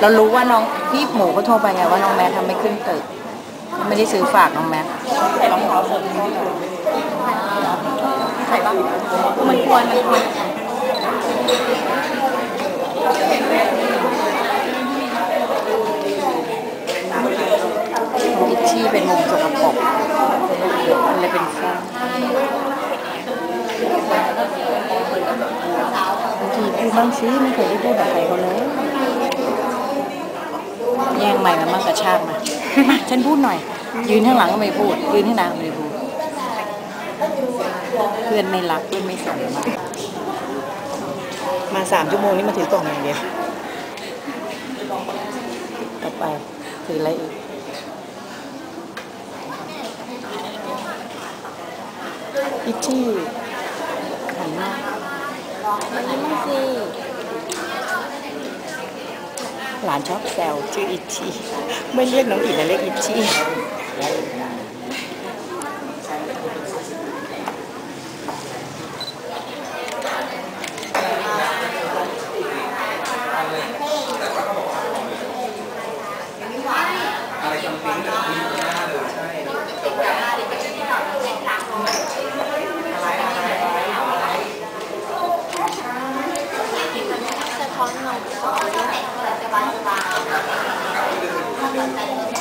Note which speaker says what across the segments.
Speaker 1: เรารู้ว่าน้องพี่หมูก็โทรไปไงว่าน้องแม็กทำไม่ขึ้นตึก ไม่ได้ซื้อฝากน้องแม็ก
Speaker 2: ใส่รองเท้าส้นใส่บ้างมันควรมันควร
Speaker 1: อีกที่เป็นมุมสกปรกมันเลยเป็นฟ้าบางทีพูดบ้างสิไม่เคยได้พูดกับใครเขาเลย แย่งใหม่มามั่งกระชากมามา ฉันพูดหน่อย ยืนข้างหลังก็ไม่พูด ยืนข้างหน้าก็ไม่พูด เพื่อนไม่รักเพื่อนไม่ส่งมา
Speaker 2: มาสามชั่วโมงนี่มาถือกล่องอย่างเดียว
Speaker 1: ต่อไปถืออะไรอีกอีกที่หันหน้า
Speaker 2: มันยิ้มบ้างสิ
Speaker 1: หลานชอบแซว
Speaker 2: ชื่ออิชีไม่เรียกน้องอิดนะเรียกอิชี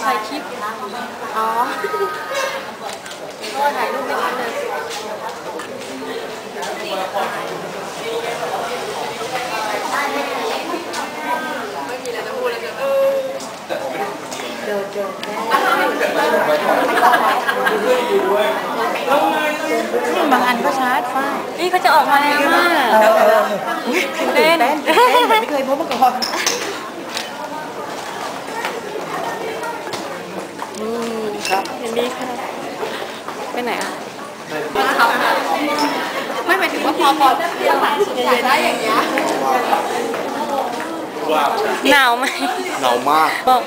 Speaker 2: ถ่ายคลิป อ๋อก็ถ่ายรูปไม่ทันเลย
Speaker 3: จ้ะเดินเดิน
Speaker 1: บางอันก็ชาร์จฟ้า
Speaker 2: นี่เขาจะออกมาแล้ว
Speaker 1: มาก
Speaker 2: ตื่เต้น
Speaker 1: ไม่เคยพบมาก่อน
Speaker 2: อืม ครับเห็นดีค่ะไปไหนอะไม่หมายถึงว่าพอพอหลังสุดใหญ่ได้อย่างเงี้ยหนาวไหม
Speaker 4: หนาวมาก
Speaker 2: บอก